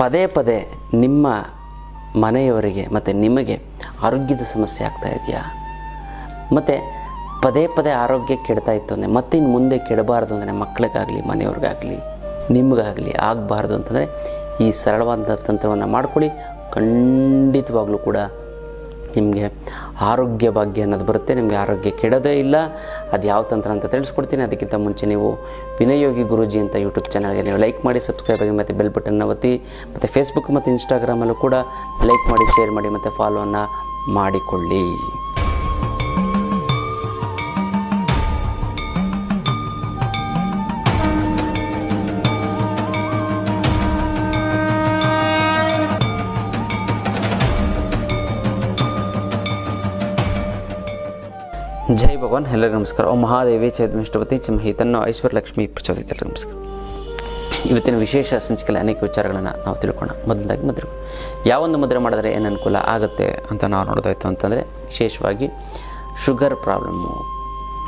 ಪದೇ ಪದೇ ನಿಮ್ಮ ಮನೆಯವರಿಗೆ ಮತ್ತು ನಿಮಗೆ ಆರೋಗ್ಯದ ಸಮಸ್ಯೆ ಆಗ್ತಾ ಇದೆಯಾ? ಮತ್ತು ಪದೇ ಪದೇ ಆರೋಗ್ಯ ಕೆಡ್ತಾ ಇತ್ತು ಅಂದರೆ ಮತ್ತೆ ಇನ್ನು ಮುಂದೆ ಕೆಡಬಾರ್ದು ಅಂದರೆ ಮಕ್ಕಳಿಗಾಗಲಿ ಮನೆಯವ್ರಿಗಾಗಲಿ, ನಿಮಗಾಗಲಿ ಆಗಬಾರ್ದು ಅಂತಂದರೆ ಈ ಸರಳವಾದ ತಂತ್ರವನ್ನು ಮಾಡ್ಕೊಳ್ಳಿ. ಖಂಡಿತವಾಗ್ಲೂ ಕೂಡ ನಿಮಗೆ ಆರೋಗ್ಯ ಭಾಗ್ಯ ಅನ್ನೋದು ಬರುತ್ತೆ, ನಿಮಗೆ ಆರೋಗ್ಯ ಕೆಡೋದೇ ಇಲ್ಲ. ಅದು ಯಾವ ತಂತ್ರ ಅಂತ ತಿಳಿಸ್ಕೊಡ್ತೀನಿ. ಅದಕ್ಕಿಂತ ಮುಂಚೆ ನೀವು ವಿನಯೋಗಿ ಗುರುಜಿ ಅಂತ ಯೂಟ್ಯೂಬ್ ಚಾನಲ್ಗೆ ನೀವು ಲೈಕ್ ಮಾಡಿ ಸಬ್ಸ್ಕ್ರೈಬ್ ಆಗಿ ಮತ್ತು ಬೆಲ್ ಬಟನ್ನ ಒತ್ತಿ, ಮತ್ತು ಫೇಸ್ಬುಕ್ ಮತ್ತು ಇನ್ಸ್ಟಾಗ್ರಾಮಲ್ಲೂ ಕೂಡ ಲೈಕ್ ಮಾಡಿ ಶೇರ್ ಮಾಡಿ ಮತ್ತು ಫಾಲೋವನ್ನು ಮಾಡಿಕೊಳ್ಳಿ. ಭಗವಾನ್. ಎಲ್ಲರಿಗೂ ನಮಸ್ಕಾರ. ಓ ಮಹಾದೇವಿ ಚೈದ್ಮಿಷ್ಟಪತಿ ಚಮಹಿ ತನ್ನ ಐಶ್ವರ್ಯ ಲಕ್ಷ್ಮಿ ಎಲ್ಲರಿಗೂ ನಮಸ್ಕಾರ. ಇವತ್ತಿನ ವಿಶೇಷ ಸಂಚಿಕೆಯಲ್ಲಿ ಅನೇಕ ವಿಚಾರಗಳನ್ನು ನಾವು ತಿಳ್ಕೊಳ್ಳೋಣ. ಮೊದಲಾಗಿ ಮುದ್ರೆ ಯಾವೊಂದು ಮುದ್ರೆ ಮಾಡಿದ್ರೆ ಏನು ಅನುಕೂಲ ಆಗುತ್ತೆ ಅಂತ ನಾವು ನೋಡೋದಾಯ್ತು ಅಂತಂದರೆ, ವಿಶೇಷವಾಗಿ ಶುಗರ್ ಪ್ರಾಬ್ಲಮ್ಮು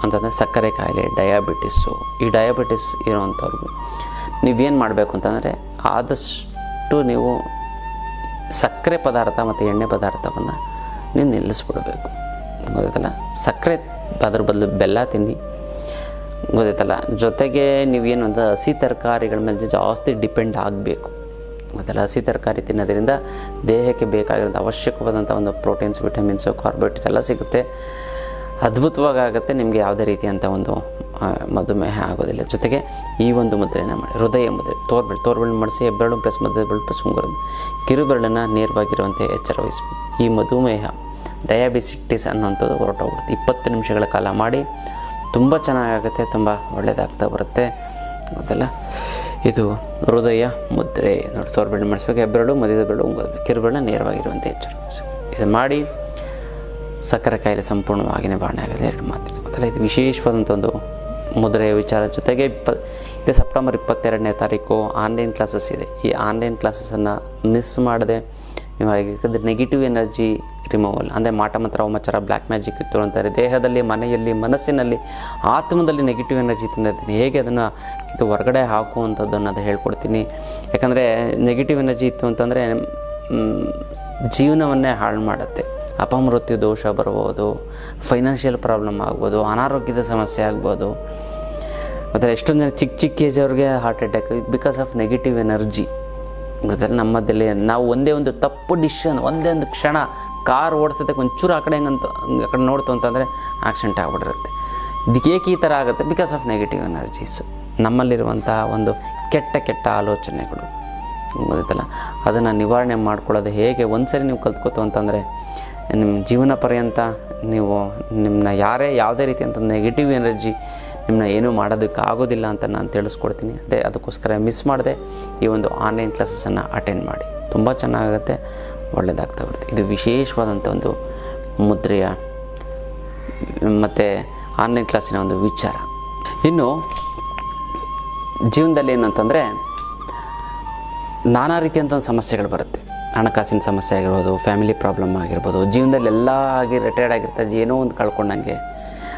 ಅಂತಂದರೆ ಸಕ್ಕರೆ ಕಾಯಿಲೆ ಡಯಾಬಿಟಿಸ್ಸು ಈ ಡಯಾಬಿಟಿಸ್ ಇರೋವಂಥವ್ರಿಗೂ ನೀವೇನು ಮಾಡಬೇಕು ಅಂತಂದರೆ, ಆದಷ್ಟು ನೀವು ಸಕ್ಕರೆ ಪದಾರ್ಥ ಮತ್ತು ಎಣ್ಣೆ ಪದಾರ್ಥವನ್ನು ನೀವು ನಿಲ್ಲಿಸ್ಬಿಡಬೇಕು. ಗೊತ್ತಲ್ಲ ಸಕ್ಕರೆ ಅದ್ರ ಬದಲು ಬೆಲ್ಲ ತಿನ್ನಿ ಗೊತ್ತಾಯ್ತಲ್ಲ? ಜೊತೆಗೆ ನೀವೇನು ಅಂತ ಹಸಿ ತರಕಾರಿಗಳ ಮೇಲೆ ಜಾಸ್ತಿ ಡಿಪೆಂಡ್ ಆಗಬೇಕು. ಗೊತ್ತಲ್ಲ? ಹಸಿ ತರಕಾರಿ ತಿನ್ನೋದ್ರಿಂದ ದೇಹಕ್ಕೆ ಬೇಕಾಗಿರೋಂಥ ಅವಶ್ಯಕವಾದಂಥ ಒಂದು ಪ್ರೋಟೀನ್ಸ್, ವಿಟಮಿನ್ಸು, ಕಾರ್ಬೋಹೈಡ್ರೇಟ್ಸ್ ಎಲ್ಲ ಸಿಗುತ್ತೆ. ಅದ್ಭುತವಾಗಿ ಆಗುತ್ತೆ ನಿಮಗೆ ಯಾವುದೇ ರೀತಿಯಂಥ ಒಂದು ಮಧುಮೇಹ ಆಗೋದಿಲ್ಲ. ಜೊತೆಗೆ ಈ ಒಂದು ಮುದ್ರೆಯನ್ನು ಮಾಡಿ, ಹೃದಯ ಮುದ್ರೆ ತೋರ್ಬೆಳು ತೋರ್ಬೆಳು ಮಾಡಿಸಿ ಹೆಬ್ಬೆರಳು ಪ್ಲಸ್ ಮಧ್ಯ ಬೆರಳು ಪ್ಲಸ್ ಉಂಗುರ ಕಿರುಬೆರಳನ್ನು ನೇರವಾಗಿರುವಂತೆ ಎಚ್ಚರ ವಹಿಸಬೇಕು ಈ ಮಧುಮೇಹ ಡಯಾಬಿಸಿಟಿಸ್ ಅನ್ನುವಂಥದ್ದು ಹೊರಟೋಗ್ಬಿಡುತ್ತೆ. ಇಪ್ಪತ್ತು ನಿಮಿಷಗಳ ಕಾಲ ಮಾಡಿ, ತುಂಬ ಚೆನ್ನಾಗಾಗುತ್ತೆ, ತುಂಬ ಒಳ್ಳೆಯದಾಗ್ತಾ ಬರುತ್ತೆ. ಗೊತ್ತಲ್ಲ? ಇದು ಹೃದಯ ಮುದ್ರೆ. ನೋಡಿ ತೋರ್ಬೆರಳು ಮಾಡಿಸ್ಬೇಕು. ಹೆಬ್ಬೆರಳು ಮಧ್ಯದ ಬೆರಳು ಉಂಗೋದ್ಬೇಕು ಕಿರುಬೆರಳನ್ನ ನೇರವಾಗಿರುವಂತೆ ಹೆಚ್ಚು. ಇದು ಮಾಡಿ, ಸಕ್ಕರೆ ಕಾಯಿಲೆ ಸಂಪೂರ್ಣವಾಗಿ ನಿವಾರಣೆ ಆಗಿದೆ. ಎರಡು ಮಾತಿನ ಗೊತ್ತಲ್ಲ? ಇದು ವಿಶೇಷವಾದಂಥ ಒಂದು ಮುದ್ರೆಯ ವಿಚಾರ ಜೊತೆಗೆ ಇಪ್ಪ, ಇದು ಸೆಪ್ಟೆಂಬರ್ ಇಪ್ಪತ್ತೆರಡನೇ ತಾರೀಕು. ಆನ್ಲೈನ್ ಕ್ಲಾಸಸ್ ಇದೆ. ಈ ಆನ್ಲೈನ್ ಕ್ಲಾಸಸನ್ನು ಮಿಸ್ ಮಾಡದೆ ನೀವು ನೆಗೆಟಿವ್ ಎನರ್ಜಿ ರಿಮೂವಲ್ ಅಂದರೆ ಮಾಟ ಮಂತ್ರ ಹೋಮಚಾರ ಬ್ಲ್ಯಾಕ್ ಮ್ಯಾಜಿಕ್ ಇತ್ತು ಅಂತಾರೆ ದೇಹದಲ್ಲಿ, ಮನೆಯಲ್ಲಿ, ಮನಸ್ಸಿನಲ್ಲಿ, ಆತ್ಮದಲ್ಲಿ ನೆಗೆಟಿವ್ ಎನರ್ಜಿ ತಂದಿದ್ದೀನಿ ಹೇಗೆ ಅದನ್ನು ಇದು ಹೊರಗಡೆ ಹಾಕುವಂಥದ್ದನ್ನು ಅದು ಹೇಳ್ಕೊಡ್ತೀನಿ. ಯಾಕಂದರೆ ನೆಗೆಟಿವ್ ಎನರ್ಜಿ ಇತ್ತು ಅಂತಂದರೆ ಜೀವನವನ್ನೇ ಹಾಳು ಮಾಡುತ್ತೆ. ಅಪಮೃತ್ಯು ದೋಷ ಬರ್ಬೋದು ಫೈನಾನ್ಷಿಯಲ್ ಪ್ರಾಬ್ಲಮ್ ಆಗ್ಬೋದು, ಅನಾರೋಗ್ಯದ ಸಮಸ್ಯೆ ಆಗ್ಬೋದು. ಮತ್ತು ಎಷ್ಟೊಂದು ಜನ ಚಿಕ್ಕ ಚಿಕ್ಕ ಏಜ್ ಅವ್ರಿಗೆ heart attack because of negative energy ಗೊತ್ತಲ್ಲ ನಮ್ಮದಲ್ಲಿ ನಾವು ಒಂದೇ ಒಂದು ತಪ್ಪು ಡಿಶನ್ ಒಂದೇ ಒಂದು ಕ್ಷಣ ಕಾರ್ ಓಡಿಸೋದಕ್ಕೆ ಒಂಚೂರು ಆ ಕಡೆ ಹೆಂಗಂತ ಆ ಕಡೆ ನೋಡ್ತು ಅಂತಂದರೆ ಆಕ್ಸಿಡೆಂಟ್ ಆಗಿಬಿಟ್ಟಿರುತ್ತೆ. ಇದಕ್ಕೆ ಈ ಥರ ಆಗುತ್ತೆ? ಬಿಕಾಸ್ ಆಫ್ ನೆಗೆಟಿವ್ ಎನರ್ಜೀಸು ನಮ್ಮಲ್ಲಿರುವಂಥ ಒಂದು ಕೆಟ್ಟ ಕೆಟ್ಟ ಆಲೋಚನೆಗಳು. ಗೊತ್ತಲ್ಲ ಅದನ್ನು ನಿವಾರಣೆ ಮಾಡ್ಕೊಳ್ಳೋದು ಹೇಗೆ? ಒಂದ್ಸರಿ ನೀವು ಕಲ್ತ್ಕೋತು ಅಂತಂದರೆ, ನಿಮ್ಮ ಜೀವನ ಪರ್ಯಂತ ನೀವು ನಿಮ್ಮನ್ನ ಯಾರೇ ಯಾವುದೇ ರೀತಿ ಅಂತ ನೆಗೆಟಿವ್ ಎನರ್ಜಿ ನಿಮ್ಮನ್ನ ಏನೂ ಮಾಡೋದಕ್ಕೆ ಆಗೋದಿಲ್ಲ ಅಂತ ನಾನು ತಿಳಿಸ್ಕೊಡ್ತೀನಿ. ಅದೇ, ಅದಕ್ಕೋಸ್ಕರ ಮಿಸ್ ಮಾಡದೆ ಈ ಒಂದು ಆನ್ಲೈನ್ ಕ್ಲಾಸಸನ್ನು ಅಟೆಂಡ್ ಮಾಡಿ. ತುಂಬ ಚೆನ್ನಾಗುತ್ತೆ. ಒಳ್ಳೆಯದಾಗ್ತಾ ಬರುತ್ತೆ. ಇದು ವಿಶೇಷವಾದಂಥ ಒಂದು ಮುದ್ರೆಯ, ಮತ್ತು ಆನ್ಲೈನ್ ಕ್ಲಾಸಿನ ಒಂದು ವಿಚಾರ. ಇನ್ನು ಜೀವನದಲ್ಲಿ ಏನಂತಂದರೆ, ನಾನಾ ರೀತಿಯಂಥ ಒಂದು ಸಮಸ್ಯೆಗಳು ಬರುತ್ತೆ. ಹಣಕಾಸಿನ ಸಮಸ್ಯೆ ಆಗಿರ್ಬೋದು ಫ್ಯಾಮಿಲಿ ಪ್ರಾಬ್ಲಮ್ ಆಗಿರ್ಬೋದು, ಜೀವನದಲ್ಲಿ ಎಲ್ಲ ಆಗಿ ರಿಟೈರ್ಡ್ ಆಗಿರ್ತದೆ ಏನೋ ಒಂದು ಕಳ್ಕೊಂಡಂಗೆ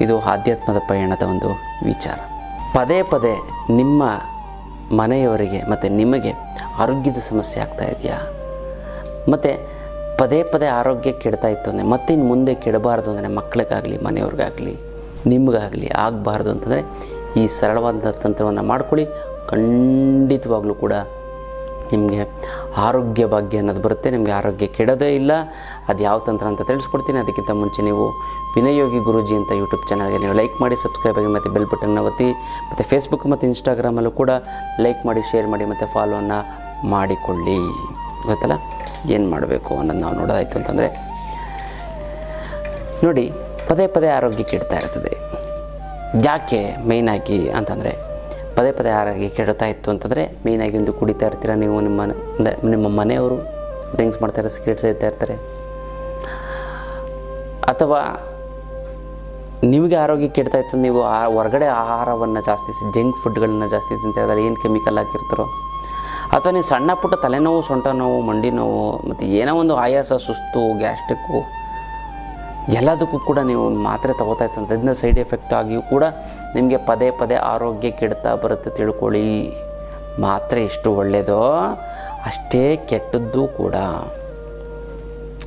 ಇದು ಆಧ್ಯಾತ್ಮದ ಪಯಣದ ಒಂದು ವಿಚಾರ. ಪದೇ ಪದೇ ನಿಮ್ಮ ಮನೆಯವರಿಗೆ ಮತ್ತು ನಿಮಗೆ ಆರೋಗ್ಯದ ಸಮಸ್ಯೆ ಆಗ್ತಾ ಇದೆಯಾ? ಮತ್ತು ಪದೇ ಪದೇ ಆರೋಗ್ಯ ಕೆಡ್ತಾ ಇತ್ತು ಅಂದರೆ ಮತ್ತೆ ಇನ್ನು ಮುಂದೆ ಕೆಡಬಾರ್ದು ಅಂದರೆ ಮಕ್ಕಳಿಗಾಗಲಿ, ಮನೆಯವ್ರಿಗಾಗಲಿ, ನಿಮಗಾಗಲಿ ಆಗಬಾರ್ದು ಅಂತಂದರೆ ಈ ಸರಳವಾದ ತಂತ್ರವನ್ನು ಮಾಡ್ಕೊಳ್ಳಿ. ಖಂಡಿತವಾಗ್ಲೂ ಕೂಡ ನಿಮಗೆ ಆರೋಗ್ಯ ಭಾಗ್ಯ ಅನ್ನೋದು ಬರುತ್ತೆ, ನಿಮಗೆ ಆರೋಗ್ಯ ಕೆಡೋದೇ ಇಲ್ಲ, ಅದು ಯಾವ ತಂತ್ರ ಅಂತ ತಿಳಿಸ್ಕೊಡ್ತೀನಿ. ಅದಕ್ಕಿಂತ ಮುಂಚೆ ನೀವು ವಿನಯೋಗಿ ಗುರುಜಿ ಅಂತ ಯೂಟ್ಯೂಬ್ ಚಾನಲ್ಗೆ ನೀವು ಲೈಕ್ ಮಾಡಿ, ಸಬ್ಸ್ಕ್ರೈಬ್ ಆಗಿ ಮತ್ತು ಬೆಲ್ ಬಟನ್ನ ಒತ್ತಿ, ಮತ್ತು ಫೇಸ್ಬುಕ್ ಮತ್ತು ಇನ್ಸ್ಟಾಗ್ರಾಮಲ್ಲೂ ಕೂಡ ಲೈಕ್ ಮಾಡಿ, ಶೇರ್ ಮಾಡಿ, ಮತ್ತು ಫಾಲೋವನ್ನು ಮಾಡಿಕೊಳ್ಳಿ. ಗೊತ್ತಲ್ಲ? ಏನು ಮಾಡಬೇಕು ಅನ್ನೋದು ನಾವು ನೋಡೋದಾಯಿತು ಅಂತಂದರೆ, ನೋಡಿ ಪದೇ ಪದೇ ಆರೋಗ್ಯ ಕೆಡ್ತಾ ಇರ್ತದೆ. ಯಾಕೆ ಮೇಯ್ನಾಗಿ ಅಂತಂದರೆ ಪದೇ ಪದೇ ಆರೋಗ್ಯ ಕೆಡುತ್ತಾ ಇತ್ತು ಅಂತಂದರೆ ಮೇಯ್ನಾಗಿ ಒಂದು ಕುಡಿತಾ ಇರ್ತೀರ ನೀವು ನಿಮ್ಮ ಅಂದರೆ ನಿಮ್ಮ ಮನೆಯವರು ಡ್ರಿಂಕ್ಸ್ ಮಾಡ್ತಾರೆ ಸಿಗರೇಟ್ ಸೇರ್ತಾ ಇರ್ತಾರೆ. ಅಥವಾ ನಿಮಗೆ ಆರೋಗ್ಯ ಕೆಡ್ತಾ ಇತ್ತು, ನೀವು ಆ ಹೊರಗಡೆ ಆಹಾರವನ್ನು ಜಾಸ್ತಿ ಜಂಕ್ ಫುಡ್ಗಳನ್ನು ಜಾಸ್ತಿ ತಿಂತಾ ಅದರಲ್ಲಿ ಏನು ಕೆಮಿಕಲ್ ಹಾಕಿರ್ತಾರೋ. ಅಥವಾ ನೀವು ಸಣ್ಣ ಪುಟ್ಟ ತಲೆನೋವು, ಸೊಂಟ ನೋವು, ಮಂಡಿ ನೋವು, ಮತ್ತು ಏನೋ ಒಂದು ಆಯಾಸ, ಸುಸ್ತು ಗ್ಯಾಸ್ಟ್ರಿಕ್ಕು ಎಲ್ಲದಕ್ಕೂ ಕೂಡ ನೀವು ಮಾತ್ರೆ ತಗೋತಾ ಇತ್ತು ಇದನ್ನ ಸೈಡ್ ಎಫೆಕ್ಟ್ ಆಗಿಯೂ ಕೂಡ ನಿಮಗೆ ಪದೇ ಪದೇ ಆರೋಗ್ಯ ಕೆಡ್ತಾ ಬರುತ್ತೆ ತಿಳ್ಕೊಳ್ಳಿ. ಮಾತ್ರೆ ಎಷ್ಟು ಒಳ್ಳೆಯದೋ ಅಷ್ಟೇ ಕೆಟ್ಟದ್ದು ಕೂಡ.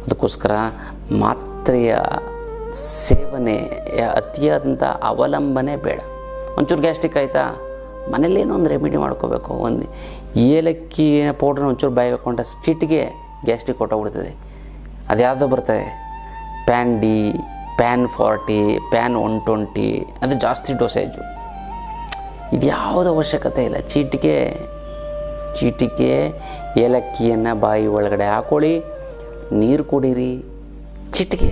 ಅದಕ್ಕೋಸ್ಕರ ಮಾತ್ರೆಯ ಸೇವನೆ ಅತಿಯಾದಂಥ ಅವಲಂಬನೆ ಬೇಡ. ಒಂಚೂರು ಗ್ಯಾಸ್ಟ್ರಿಕ್ ಆಯಿತಾ? ಮನೇಲೇನೋ ಒಂದು ರೆಮಿಡಿ ಮಾಡ್ಕೋಬೇಕು. ಒಂದು ಏಲಕ್ಕಿ ಪೌಡ್ರನ್ನ ಒಂಚೂರು ಬಾಯಿಗೆ ಹಾಕೊಂಡ ಚಿಟಿಗೆ ಗ್ಯಾಸ್ಟ್ರಿಕ್ ಅದು ಯಾವುದೋ ಬರ್ತದೆ. Pan D pan forty pan one twenty ಅದು ಜಾಸ್ತಿ ಡೋಸೇಜು ಇದು ಯಾವುದೋ ಅವಶ್ಯಕತೆ ಇಲ್ಲ. ಚೀಟಿಗೆ ಚೀಟಿಗೆ ಏಲಕ್ಕಿಯನ್ನು ಬಾಯಿ ಒಳಗಡೆ ಹಾಕೊಳ್ಳಿ, ನೀರು ಕುಡೀರಿ ಚಿಟಿಕೆ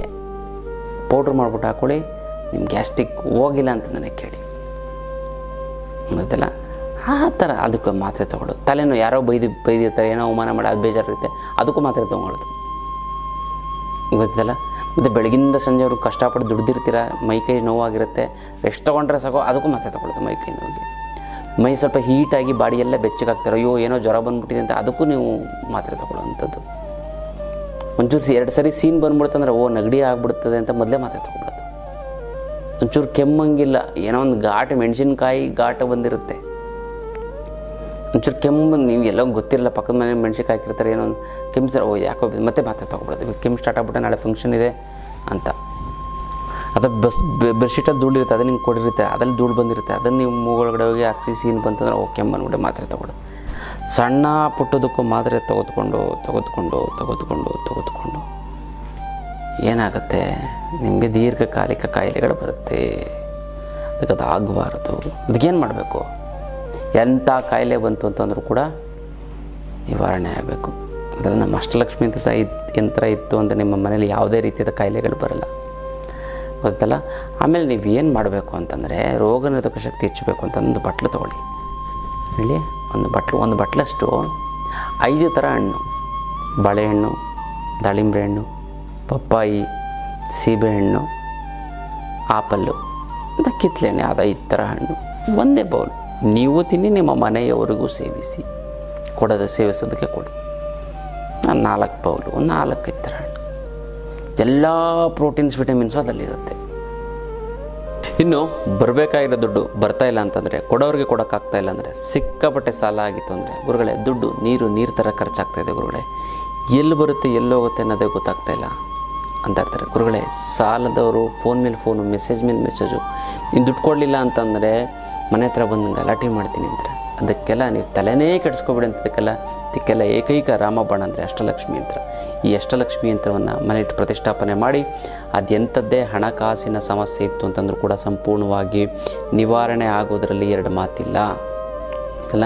ಪೌಡ್ರ್ ಮಾಡಿಬಿಟ್ಟು ಹಾಕೊಳ್ಳಿ. ನಿಮ್ಮ ಗ್ಯಾಸ್ಟಿಕ್ ಹೋಗಿಲ್ಲ ಅಂತ ನನಗೆ ಕೇಳಿ. ಗೊತ್ತಲ್ಲ? ಆ ಥರ ಅದಕ್ಕೆ ಮಾತ್ರೆ ತೊಗೊಳ್ಳೋದು. ತಲೆನೋ ಯಾರೋ ಬೈದು, ಬೈದಿರ್ತಾರೆ, ಏನೋ ಅವಮಾನ ಮಾಡಿ ಅದು ಬೇಜಾರಿರುತ್ತೆ. ಅದಕ್ಕೂ ಮಾತ್ರೆ ತೊಗೊಳ್ಳೋದು. ಗೊತ್ತಲ್ಲ ಮತ್ತು ಬೆಳಗಿಂದ ಸಂಜೆವರೆಗೂ ಕಷ್ಟಪಟ್ಟು ದುಡ್ದಿರ್ತೀರ ಮೈಕೈ ನೋವಾಗಿರುತ್ತೆ ರೆಸ್ಟ್ ತೊಗೊಂಡ್ರೆ ಸಾಕು, ಅದಕ್ಕೂ ಮತ್ತೆ ತೊಗೊಳ್ಳೋದು ಮೈಕೈ ನೋವಿಗೆ. ಮೈ ಸ್ವಲ್ಪ ಹೀಟಾಗಿ ಬಾಡಿ ಎಲ್ಲ ಬೆಚ್ಚಗಾಗ್ತಾರೆ, ಅಯ್ಯೋ, ಏನೋ ಜ್ವರ ಬಂದ್ಬಿಟ್ಟಿದೆ ಅಂತ ಅದಕ್ಕೂ ನೀವು ಮಾತ್ರೆ ತೊಗೊಳ್ಳೋವಂಥದ್ದು ಒಂಚೂರು ಎರಡು ಸರಿ ಸೀನ್ ಬಂದ್ಬಿಡ್ತಂದ್ರೆ ಓ, ನೆಗಡಿ ಆಗ್ಬಿಡ್ತದೆ ಅಂತ ಮೊದಲೇ ಮಾತ್ರೆ ತೊಗೊಳ್ಳೋದು ಒಂಚೂರು ಕೆಮ್ಮಂಗಿಲ್ಲ, ಏನೋ ಒಂದು ಘಾಟ್, ಮೆಣಸಿನ್ಕಾಯಿ ಘಾಟ ಬಂದಿರುತ್ತೆ. ಒಂಚೂರು ಕೆಮ್ಮು ನೀವು ಎಲ್ಲೋ ಗೊತ್ತಿರಲ್ಲ, ಪಕ್ಕದ ಮನೆ ಮೆಣಸಿನ್ಕಾಯಿ ಹಾಕಿರ್ತಾರೆ, ಏನೋ ಒಂದು ಸರ್, ಓ, ಯಾಕೋ ಮತ್ತೆ ಮಾತ್ರೆ ತೊಗೊಬಿಡೋದು. ಕೆಮ್ಮು ಸ್ಟಾರ್ಟ್ ಆಗ್ಬಿಟ್ಟೆ ನಾಳೆ ಫಂಕ್ಷನ್ ಇದೆ ಅಂತ. ಅದು ಬಸ್ ಬೆಡ್ಶೀಟಲ್ಲಿ ಧೂಳು ಇರುತ್ತೆ ಅದನ್ನ ಹಿಂಗೆ ಕೊಡಿರುತ್ತೆ, ಅದರಲ್ಲಿ ಧೂಳು ಬಂದಿರುತ್ತೆ. ಅದನ್ನು ನೀವು ಮೂಗೊಳಗಡೆ ಹೋಗಿ ಹಾಕ್ಸಿ ಸೀನ್ ಬಂತಂದ್ರೆ, ಓ, ಕೆಮ್ಮು ಬಂದ್ಬಿಟ್ಟೆ ಮಾತ್ರೆ ತೊಗೊಳ್ಳೋದು ಸಣ್ಣ ಪುಟ್ಟದಕ್ಕೂ ಮಾತ್ರೆ ತೆಗೆದುಕೊಂಡು ತೆಗೆದುಕೊಂಡು ತೆಗೆದುಕೊಂಡು ತೆಗೆದುಕೊಂಡು ಏನಾಗುತ್ತೆ? ನಿಮಗೆ ದೀರ್ಘಕಾಲಿಕ ಕಾಯಿಲೆಗಳು ಬರುತ್ತೆ. ಅದಕ್ಕೆ ಅದು ಆಗಬಾರದು ಅದಕ್ಕೇನು ಮಾಡಬೇಕು? ಎಂಥ ಕಾಯಿಲೆ ಬಂತು ಅಂತಂದ್ರೂ ಕೂಡ ನಿವಾರಣೆ ಆಗಬೇಕು. ಅದರಲ್ಲಿ ನಮ್ಮ ಅಷ್ಟಲಕ್ಷ್ಮಿ ಅಂತ ಯಂತ್ರ ಇತ್ತು ಅಂತ ನಿಮ್ಮ ಮನೇಲಿ ಯಾವುದೇ ರೀತಿಯಾದ ಕಾಯಿಲೆಗಳು ಬರಲ್ಲ. ಗೊತ್ತಲ್ಲ? ಆಮೇಲೆ ನೀವು ಏನು ಮಾಡಬೇಕು ಅಂತಂದರೆ ರೋಗ ನಿರೋಧಕ ಶಕ್ತಿ ಹೆಚ್ಚಬೇಕು ಅಂತ ಒಂದು ಬಟ್ಲು ತೊಗೊಳ್ಳಿ. ಹೇಳಿ? ಒಂದು ಬಟ್ಲು, ಒಂದು ಬಟ್ಲಷ್ಟು ಐದು ಥರ ಹಣ್ಣು. ಬಾಳೆಹಣ್ಣು, ದಾಳಿಂಬೆ ಹಣ್ಣು, ಪಪ್ಪಾಯಿ ಸೀಬೆಹಣ್ಣು ಆಪಲ್ಲು ಅಂತ ಕಿತ್ತಲೆ ಹಣ್ಣು ಅದು ಐದು ಥರ ಹಣ್ಣು. ಒಂದೇ ಬೌಲ್ ನೀವು ತಿನ್ನಿ, ನಿಮ್ಮ ಮನೆಯವರಿಗೂ ಸೇವಿಸಿ. ಕೊಡೋದು ಸೇವಿಸೋದಕ್ಕೆ ಕೊಡಿ. ನಾನು ನಾಲ್ಕು ಪೌಲು ನಾಲ್ಕು ಹಣ್ಣು ಎಲ್ಲ ಪ್ರೋಟೀನ್ಸ್, ವಿಟಮಿನ್ಸು ಅದರಲ್ಲಿರುತ್ತೆ. ಇನ್ನು ಬರಬೇಕಾಗಿರೋ ದುಡ್ಡು ಬರ್ತಾ ಇಲ್ಲ ಅಂತಂದರೆ, ಕೊಡೋರಿಗೆ ಕೊಡೋಕ್ಕಾಗ್ತಾ ಇಲ್ಲ ಅಂದರೆ, ಸಿಕ್ಕಾಪಟ್ಟೆ ಸಾಲ ಆಗಿತ್ತು ಅಂದರೆ, ಗುರುಗಳೇ, ದುಡ್ಡು ನೀರು ನೀರು ಥರ ಖರ್ಚಾಗ್ತಾ ಇದೆ ಗುರುಗಳೇ. ಎಲ್ಲಿ ಬರುತ್ತೆ, ಎಲ್ಲಿ ಹೋಗುತ್ತೆ ಅನ್ನೋದೇ ಗೊತ್ತಾಗ್ತಾ ಇಲ್ಲ. ಅಂತ ಇರ್ತಾರೆ ಗುರುಗಳೇ, ಸಾಲದವರು ಫೋನ್ ಮೇಲೆ ಫೋನು ಮೆಸೇಜ್ ಮೇಲೆ ಮೆಸೇಜು ನೀನು ದುಡ್ಡು ಕೊಡಲಿಲ್ಲ ಅಂತಂದರೆ ಮನೆ ಹತ್ರ ಬಂದು ಗಲಾಟೆ ಮಾಡ್ತೀನಿ ಅಂತಾರೆ. ಅದಕ್ಕೆಲ್ಲ ನೀವು ತಲೆನೇ ಕೆಡಿಸ್ಕೊಬೇಡಿ ಅಂತದಕ್ಕೆಲ್ಲ ಇದಕ್ಕೆಲ್ಲ ಏಕೈಕ ರಾಮಬಾಣ ಅಂದರೆ ಅಷ್ಟಲಕ್ಷ್ಮಿ ಯಂತ್ರ ಈ ಅಷ್ಟಲಕ್ಷ್ಮಿ ಯಂತ್ರವನ್ನು ಮನೆಯಿಟ್ಟು ಪ್ರತಿಷ್ಠಾಪನೆ ಮಾಡಿ ಅದೆಂಥದ್ದೇ ಹಣಕಾಸಿನ ಸಮಸ್ಯೆ ಇತ್ತು ಅಂತಂದ್ರೂ ಕೂಡ ಸಂಪೂರ್ಣವಾಗಿ ನಿವಾರಣೆ ಆಗೋದರಲ್ಲಿ ಎರಡು ಮಾತಿಲ್ಲ. ಅಲ್ಲ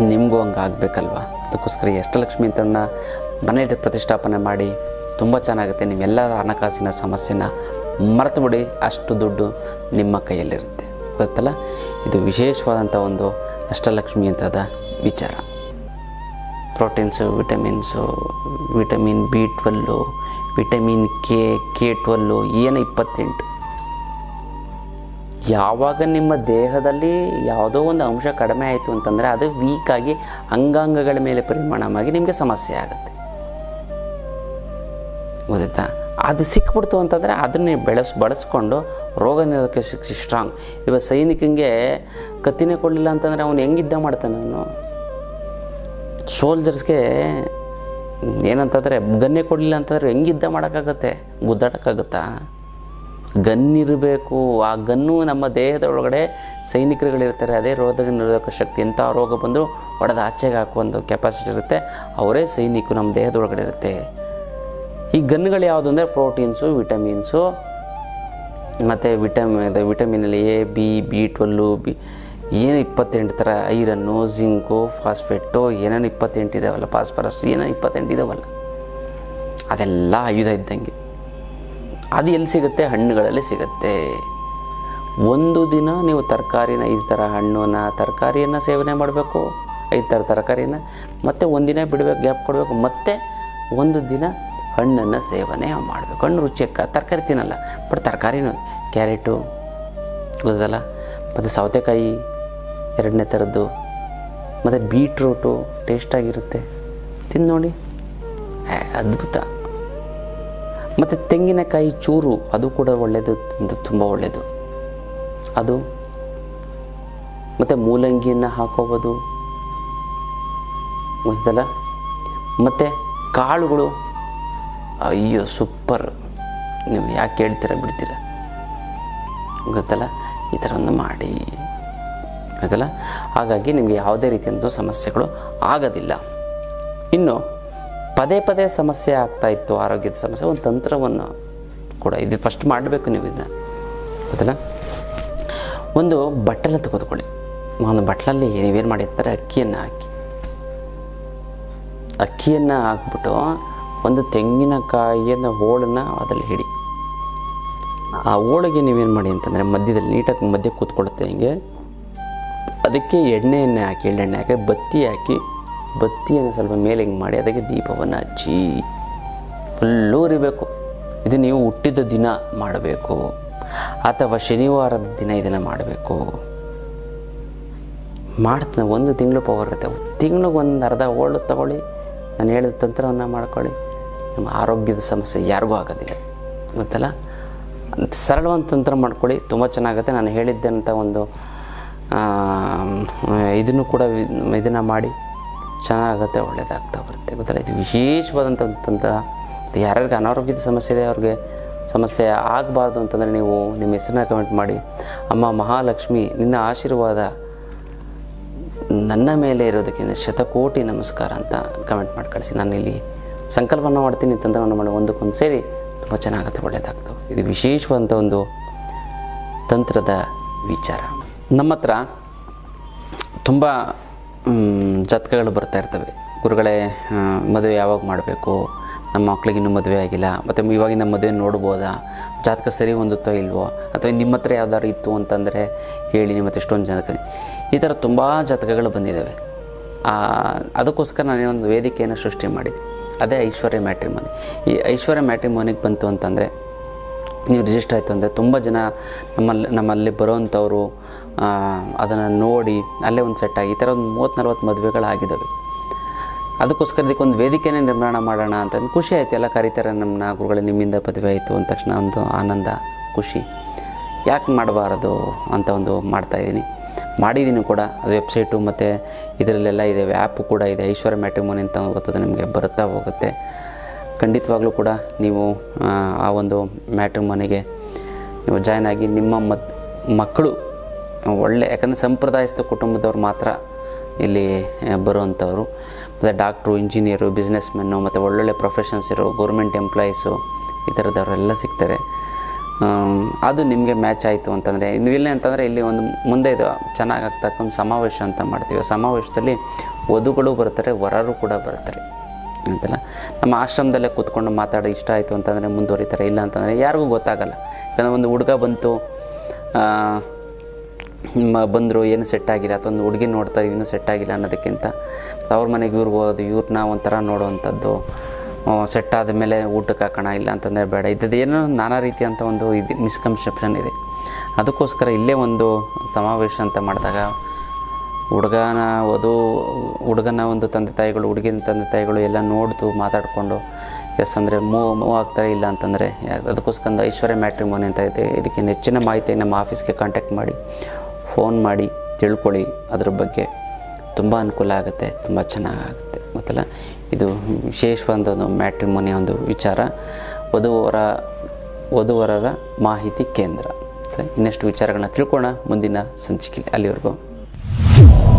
ನಿಮಗೂ ಹಂಗೆ ಆಗಬೇಕಲ್ವ? ಅದಕ್ಕೋಸ್ಕರ ಅಷ್ಟಲಕ್ಷ್ಮಿ ಅಂತ ಮನೆ ಪ್ರತಿಷ್ಠಾಪನೆ ಮಾಡಿ ತುಂಬ ಚೆನ್ನಾಗುತ್ತೆ. ನಿಮ್ಮೆಲ್ಲ ಹಣಕಾಸಿನ ಸಮಸ್ಯೆನ ಮರೆತು ಬಿಡಿ ಅಷ್ಟು ದುಡ್ಡು ನಿಮ್ಮ ಕೈಯಲ್ಲಿರುತ್ತೆ. ಗೊತ್ತಲ್ಲ? ಇದು ವಿಶೇಷವಾದಂಥ ಒಂದು ಅಷ್ಟಲಕ್ಷ್ಮಿ ಅಂತದ ವಿಚಾರ. Proteins, vitamins, vitamin B twelve, vitamin K K twelve, ಏನು ಇಪ್ಪತ್ತೆಂಟು. ಯಾವಾಗ ನಿಮ್ಮ ದೇಹದಲ್ಲಿ ಯಾವುದೋ ಒಂದು ಅಂಶ ಕಡಿಮೆ ಆಯಿತು ಅಂತಂದರೆ ಅದು ವೀಕಾಗಿ ಅಂಗಾಂಗಗಳ ಮೇಲೆ ಪರಿಣಾಮವಾಗಿ ನಿಮಗೆ ಸಮಸ್ಯೆ ಆಗುತ್ತೆ. ಗೊತ್ತಾಯ್ತಾ? ಅದು ಸಿಕ್ಬಿಡ್ತು ಅಂತಂದರೆ ಅದನ್ನೇ ಬೆಳೆಸ್, ಬಳಸ್ಕೊಂಡು ರೋಗ ನಿರೋಧಕ ಶಕ್ತಿ ಸ್ಟ್ರಾಂಗ್ ಇವಾಗ ಸೈನಿಕನಿಗೆ ಕತ್ತಿನೇ ಕೊಡಲಿಲ್ಲ ಅಂತಂದರೆ ಅವನು ಹೆಂಗಿದ್ದ ಮಾಡ್ತಾನೆ ಅವನು? ಸೋಲ್ಜರ್ಸ್ಗೆ ಏನಂತಂದರೆ ಗನ್ನೆ ಕೊಡಲಿಲ್ಲ ಅಂತಂದರೆ ಹೆಂಗಿದ್ದ ಮಾಡೋಕ್ಕಾಗತ್ತೆ? ಗುದ್ದಾಡೋಕ್ಕಾಗುತ್ತಾ? ಗನ್ ಇರಬೇಕು ಆ ಗನ್ನು ನಮ್ಮ ದೇಹದ ಒಳಗಡೆ ಸೈನಿಕರುಗಳಿರ್ತಾರೆ. ಅದೇ ರೋಗ ನಿರೋಧಕ ಶಕ್ತಿ ಎಂಥ ರೋಗ ಬಂದು ಒಡೆದ ಆಚೆಗೆ ಒಂದು ಕೆಪಾಸಿಟಿ ಇರುತ್ತೆ. ಅವರೇ ಸೈನಿಕರು ನಮ್ಮ ದೇಹದ ಒಳಗಡೆ ಇರುತ್ತೆ. ಈ ಗನ್ಗಳು ಯಾವುದು ಅಂದರೆ ಪ್ರೋಟೀನ್ಸು, ವಿಟಮಿನ್ಸು, ಮತ್ತು vitamin ವಿಟಮಿನಲ್ಲಿ A, B B twelve B ಏನು ಇಪ್ಪತ್ತೆಂಟು ಥರ ಐರನ್ನು, ಜಿಂಕು ಫಾಸ್ಫೆಟ್ಟು ಏನೇನು ಇಪ್ಪತ್ತೆಂಟು ಇದಾವಲ್ಲ, ಫಾಸ್ಫರಸ್ ಏನೋ ಇಪ್ಪತ್ತೆಂಟು ಇದಾವಲ್ಲ. ಅದೆಲ್ಲ ಆಯುಧ ಇದ್ದಂಗೆ. ಅದು ಎಲ್ಲಿ ಸಿಗುತ್ತೆ? ಹಣ್ಣುಗಳಲ್ಲಿ ಸಿಗುತ್ತೆ. ಒಂದು ದಿನ ನೀವು ತರಕಾರಿನ ಈ ಥರ ಹಣ್ಣನ್ನ ತರಕಾರಿಯನ್ನು ಸೇವನೆ ಮಾಡಬೇಕು ಐದು ಥರ ತರಕಾರಿನ ಮತ್ತು ಒಂದಿನ ಬಿಡಬೇಕು, ಗ್ಯಾಪ್ ಕೊಡಬೇಕು, ಮತ್ತು ಒಂದು ದಿನ ಹಣ್ಣನ್ನು ಸೇವನೆ ಮಾಡಬೇಕು ಹಣ್ಣು ರುಚಿಯಕ್ಕ ತರಕಾರಿ ತಿನ್ನಲ್ಲ, ಬಟ್ ತರಕಾರಿನೂ ಕ್ಯಾರೆಟು ಗೊತ್ತಲ್ಲ ಮತ್ತು ಸೌತೆಕಾಯಿ, ಎರಡನೇ ಥರದ್ದು. ಮತ್ತು ಬೀಟ್ರೂಟು, ಟೇಸ್ಟಾಗಿರುತ್ತೆ. ತಿಂದು ನೋಡಿ. ಅದ್ಭುತ. ಮತ್ತು ತೆಂಗಿನಕಾಯಿ ಚೂರು, ಅದು ಕೂಡ ಒಳ್ಳೆಯದು ತುಂಬ ಒಳ್ಳೆಯದು ಅದು ಮತ್ತು ಮೂಲಂಗಿಯನ್ನು ಹಾಕೋಬೋದು. ಮುಸ್ದಲ್ಲ ಮತ್ತು ಕಾಳುಗಳು, ಅಯ್ಯೋ ಸೂಪರ್ ನೀವು ಯಾಕೆ ಹೇಳ್ತೀರ ಬಿಡ್ತೀರ? ಗೊತ್ತಲ್ಲ? ಈ ಥರ ಒಂದು ಮಾಡಿ. ಗೊತ್ತಲ್ಲ? ಹಾಗಾಗಿ ನಿಮಗೆ ಯಾವುದೇ ರೀತಿಯಂಥ ಸಮಸ್ಯೆಗಳು ಆಗೋದಿಲ್ಲ. ಇನ್ನು ಪದೇ ಪದೇ ಸಮಸ್ಯೆ ಆಗ್ತಾ ಇತ್ತು, ಆರೋಗ್ಯದ ಸಮಸ್ಯೆ, ಒಂದು ತಂತ್ರವನ್ನು ಕೂಡ ಇದು ಫಸ್ಟ್ ಮಾಡಬೇಕು ನೀವು ಇದನ್ನ. ಗೊತ್ತಲ್ಲ? ಒಂದು ಬಟ್ಟಲ ತೆಗೆದುಕೊಳ್ಳಿ. ಒಂದು ಬಟ್ಲಲ್ಲಿ ನೀವೇನು ಮಾಡಿರ್ತಾರೆ, ಅಕ್ಕಿಯನ್ನು ಹಾಕಿ. ಅಕ್ಕಿಯನ್ನು ಹಾಕ್ಬಿಟ್ಟು ಒಂದು ತೆಂಗಿನಕಾಯಿಯನ್ನ ಹೋಳನ್ನು ಅದರಲ್ಲಿ ಹಿಡಿ. ಆ ಹೋಳಿಗೆ ನೀವೇನು ಮಾಡಿ ಅಂತಂದರೆ ಮಧ್ಯದಲ್ಲಿ ನೀಟಾಗಿ ಮಧ್ಯೆ ಕೂತ್ಕೊಳ್ಳುತ್ತೆ ಹಿಂಗೆ. ಅದಕ್ಕೆ ಎಣ್ಣೆಯನ್ನೇ ಹಾಕಿ, ಎಳ್ಳೆಣ್ಣೆ ಹಾಕಿ, ಬತ್ತಿ ಹಾಕಿ ಬತ್ತಿಯನ್ನು ಸ್ವಲ್ಪ ಮೇಲೆ ಹಿಂಗೆ ಮಾಡಿ ಅದಕ್ಕೆ ದೀಪವನ್ನು ಹಚ್ಚಿ ಫುಲ್ಲು ಉರಿಬೇಕು. ಇದು ನೀವು ಹುಟ್ಟಿದ ದಿನ ಮಾಡಬೇಕು. ಅಥವಾ ಶನಿವಾರದ ದಿನ ಇದನ್ನು ಮಾಡಬೇಕು. ಮಾಡ್ತಾನೆ ಒಂದು ತಿಂಗಳು ಪವರ್ ಇರುತ್ತೆ. ತಿಂಗ್ಳಿಗೆ ಒಂದು ಅರ್ಧ ಓಳು ತಗೊಳ್ಳಿ. ನಾನು ಹೇಳಿದ ತಂತ್ರವನ್ನು ಮಾಡ್ಕೊಳ್ಳಿ. ನಿಮ್ಮ ಆರೋಗ್ಯದ ಸಮಸ್ಯೆ ಯಾರಿಗೂ ಆಗೋದಿಲ್ಲ. ಗೊತ್ತಲ್ಲ? ಸರಳವಾದ ತಂತ್ರ ಮಾಡ್ಕೊಳ್ಳಿ. ತುಂಬ ಚೆನ್ನಾಗುತ್ತೆ. ನಾನು ಹೇಳಿದ್ದಂಥ ಒಂದು ಇದನ್ನು ಕೂಡ ಇದನ್ನು ಮಾಡಿ. ಚೆನ್ನಾಗುತ್ತೆ ಒಳ್ಳೆಯದಾಗ್ತಾ ಬರುತ್ತೆ. ಗೊತ್ತಲ್ಲ, ಇದು ವಿಶೇಷವಾದಂಥ ತಂತ್ರ ಇದು ಯಾರ್ಯಾರಿಗೆ ಅನಾರೋಗ್ಯದ ಸಮಸ್ಯೆ ಇದೆ, ಅವ್ರಿಗೆ ಸಮಸ್ಯೆ ಆಗಬಾರ್ದು ಅಂತಂದರೆ ನೀವು ನಿಮ್ಮ ಹೆಸರನ್ನ ಕಮೆಂಟ್ ಮಾಡಿ. ಅಮ್ಮ ಮಹಾಲಕ್ಷ್ಮಿ, ನಿನ್ನ ಆಶೀರ್ವಾದ ನನ್ನ ಮೇಲೆ ಇರೋದಕ್ಕಿಂತ ಶತಕೋಟಿ ನಮಸ್ಕಾರ ಅಂತ ಕಮೆಂಟ್ ಮಾಡಿ ಕಳಿಸಿ. ಇಲ್ಲಿ ಸಂಕಲ್ಪನ ಮಾಡ್ತೀನಿ ತಂತ್ರವನ್ನು ಮಾಡಿ ಒಂದಕ್ಕೊಂದು ಸೇರಿ ತುಂಬ ಚೆನ್ನಾಗುತ್ತೆ ಒಳ್ಳೆಯದಾಗ್ತವೆ ಇದು ವಿಶೇಷವಾದಂಥ ಒಂದು ತಂತ್ರದ ವಿಚಾರ. ನಮ್ಮ ಹತ್ರ ತುಂಬ ಜಾತಕಗಳು ಬರ್ತಾ ಇರ್ತವೆ. ಗುರುಗಳೇ ಮದುವೆ ಯಾವಾಗ ಮಾಡಬೇಕು? ನಮ್ಮ ಮಕ್ಕಳಿಗೆ ಇನ್ನೂ ಮದುವೆ ಆಗಿಲ್ಲ. ಮತ್ತು ಇವಾಗಿನ ಮದುವೆ ನೋಡ್ಬೋದಾ? ಜಾತಕ ಸರಿ ಹೊಂದುತ್ತೋ ಇಲ್ವೋ? ಅಥವಾ ನಿಮ್ಮ ಹತ್ರ ಯಾವ್ದಾದ್ರು ಇತ್ತು ಅಂತಂದರೆ ಹೇಳಿ ನಿಮ್ಮ ಹತ್ರ ಎಷ್ಟೊಂದು ಜಾತಕ. ಈ ಥರ ತುಂಬ ಜಾತಕಗಳು ಬಂದಿದ್ದಾವೆ ಅದಕ್ಕೋಸ್ಕರ ನಾನು ಒಂದು ವೇದಿಕೆಯನ್ನು ಸೃಷ್ಟಿ ಮಾಡಿದ್ದೆ. ಅದೇ ಐಶ್ವರ್ಯ ಮ್ಯಾಟ್ರಿಮೋನಿ. ಈ ಐಶ್ವರ್ಯ ಮ್ಯಾಟ್ರಿಮೋನಿಗೆ ಬಂತು ಅಂತಂದರೆ ನೀವು ರಿಜಿಸ್ಟರ್ ಆಯಿತು ಅಂದರೆ ತುಂಬ ಜನ ನಮ್ಮಲ್ಲಿ ನಮ್ಮಲ್ಲಿ ಬರೋವಂಥವರು ಅದನ್ನು ನೋಡಿ ಅಲ್ಲೇ ಒಂದು ಸೆಟ್ ಆಗಿ, ಈ ಥರ ಒಂದು ಮೂವತ್ತು ನಲ್ವತ್ತು ಮದುವೆಗಳಾಗಿದ್ದಾವೆ ಅದಕ್ಕೋಸ್ಕರ ಇದಕ್ಕೊಂದು ವೇದಿಕೆನೇ ನಿರ್ಮಾಣ ಮಾಡೋಣ ಅಂತ ಅಂದ್ ಖುಷಿ ಆಯಿತು. ಎಲ್ಲ ಕರೀತಾರೆ ನಮ್ಮನ್ನ ಗುರುಗಳು, ನಿಮ್ಮಿಂದ ಪದವಿ ಆಯಿತು ಅಂದ ತಕ್ಷಣ ಒಂದು ಆನಂದ, ಖುಷಿ. ಯಾಕೆ ಮಾಡಬಾರದು ಅಂತ ಒಂದು ಮಾಡ್ತಾಯಿದ್ದೀನಿ ಮಾಡಿದ್ದೀನಿ ಕೂಡ, ಅದು ವೆಬ್ಸೈಟು ಮತ್ತು ಇದರಲ್ಲೆಲ್ಲ ಇದೆ ಆ್ಯಪು ಕೂಡ ಇದೆ. ಐಶ್ವರ್ಯ ಮ್ಯಾಟ್ರಿಮೋನಿ ಅಂತ ಗೊತ್ತದೆ ನಿಮಗೆ, ಬರುತ್ತಾ ಹೋಗುತ್ತೆ. ಖಂಡಿತವಾಗ್ಲೂ ಕೂಡ ನೀವು ಆ, ಒಂದು ಒಂದು ಮನೆಗೆ ನೀವು ಜಾಯ್ನ್ ಆಗಿ ನಿಮ್ಮ ಮದ್ ಮಕ್ಕಳು ಒಳ್ಳೆ ಯಾಕಂದರೆ ಸಂಪ್ರದಾಯಸ್ಥ ಕುಟುಂಬದವ್ರು ಮಾತ್ರ ಇಲ್ಲಿ ಬರುವಂಥವ್ರು. ಮತ್ತು ಡಾಕ್ಟ್ರು ಇಂಜಿನಿಯರು ಬಿಸ್ನೆಸ್ ಮೆನ್ನು ಮತ್ತು ಒಳ್ಳೊಳ್ಳೆ ಪ್ರೊಫೆಷನ್ಸ್ ಇರೋ ಗೌರ್ಮೆಂಟ್ ಎಂಪ್ಲಾಯೀಸು ಈ ಥರದವರೆಲ್ಲ ಸಿಗ್ತಾರೆ. ಅದು ನಿಮಗೆ ಮ್ಯಾಚ್ ಆಯಿತು ಅಂತಂದರೆ ಇಲ್ಲೇ ಅಂತಂದರೆ ಇಲ್ಲಿ ಒಂದು ಮುಂದೆ ಇದು ಚೆನ್ನಾಗಿ ಆಗ್ತಕ್ಕಂಥ ಸಮಾವೇಶ ಅಂತ ಮಾಡ್ತೀವಿ. ಸಮಾವೇಶದಲ್ಲಿ ವಧುಗಳು ಬರ್ತಾರೆ ವರರು ಕೂಡ ಬರ್ತಾರೆ. ಅಂತಲ್ಲ. ನಮ್ಮ ಆಶ್ರಮದಲ್ಲೇ ಕೂತ್ಕೊಂಡು ಮಾತಾಡೋ ಇಷ್ಟ ಆಯಿತು ಅಂತಂದರೆ ಮುಂದುವರಿತಾರೆ, ಇಲ್ಲ ಅಂತಂದರೆ ಯಾರಿಗೂ ಗೊತ್ತಾಗಲ್ಲ. ಯಾಕಂದರೆ ಒಂದು ಹುಡುಗ ಬಂತು ನಿಮ್ಮ ಬಂದರು ಏನು ಸೆಟ್ ಆಗಿಲ್ಲ, ಅಥವಾ ಒಂದು ಹುಡುಗಿ ನೋಡ್ತಾ ಇನ್ನೂ ಸೆಟ್ ಆಗಿಲ್ಲ ಅನ್ನೋದಕ್ಕಿಂತ ಅವ್ರ ಮನೆಗೆ ಇವ್ರಿಗೆ ಹೋಗೋದು ಇವ್ರನ್ನ ಒಂಥರ ನೋಡುವಂಥದ್ದು ಸೆಟ್ ಆದ ಮೇಲೆ ಊಟಕ್ಕೆ ಹಾಕೋಣ, ಇಲ್ಲ ಅಂತಂದರೆ ಬೇಡ. ಇದ್ದದ್ದು ಏನೋ ನಾನಾ ರೀತಿಯಂಥ ಒಂದು ಇದು ಮಿಸ್ಕನ್ಸೆಪ್ಷನ್ ಇದೆ. ಅದಕ್ಕೋಸ್ಕರ ಇಲ್ಲೇ ಒಂದು ಸಮಾವೇಶ ಅಂತ ಮಾಡಿದಾಗ ಹುಡುಗನ ವಧು ಹುಡುಗನ ಒಂದು ತಂದೆ ತಾಯಿಗಳು, ಹುಡುಗಿನ ತಂದೆ ತಾಯಿಗಳು ಎಲ್ಲ ನೋಡ್ತು ಮಾತಾಡಿಕೊಂಡು, ಎಸ್ ಅಂದರೆ ಮೂವ್ ಮೂವ್ ಆಗ್ತಾರೆ ಇಲ್ಲ ಅಂತಂದರೆ, ಅದಕ್ಕೋಸ್ಕರ ಐಶ್ವರ್ಯ ಮ್ಯಾಟ್ರಿಮೋನಿ ಅಂತ ಇದೆ. ಇದಕ್ಕೆ ಹೆಚ್ಚಿನ ಮಾಹಿತಿ ನಮ್ಮ ಆಫೀಸ್ಗೆ ಕಾಂಟ್ಯಾಕ್ಟ್ ಮಾಡಿ ಫೋನ್ ಮಾಡಿ, ತಿಳ್ಕೊಳ್ಳಿ. ಅದ್ರ ಬಗ್ಗೆ ತುಂಬ ಅನುಕೂಲ ಆಗುತ್ತೆ, ತುಂಬ ಚೆನ್ನಾಗಾಗುತ್ತೆ. ಗೊತ್ತಲ್ಲ? ಇದು ವಿಶೇಷವಾದ ಒಂದು ಮ್ಯಾಟ್ರಿಮೋನಿ ಒಂದು ವಿಚಾರ. ವಧುವರ, ವಧುವರರ ಮಾಹಿತಿ ಕೇಂದ್ರ. ಇನ್ನಷ್ಟು ವಿಚಾರಗಳನ್ನ ತಿಳ್ಕೊಳ್ಳೋಣ ಮುಂದಿನ ಸಂಚಿಕೆ ಅಲ್ಲಿವರೆಗೂ you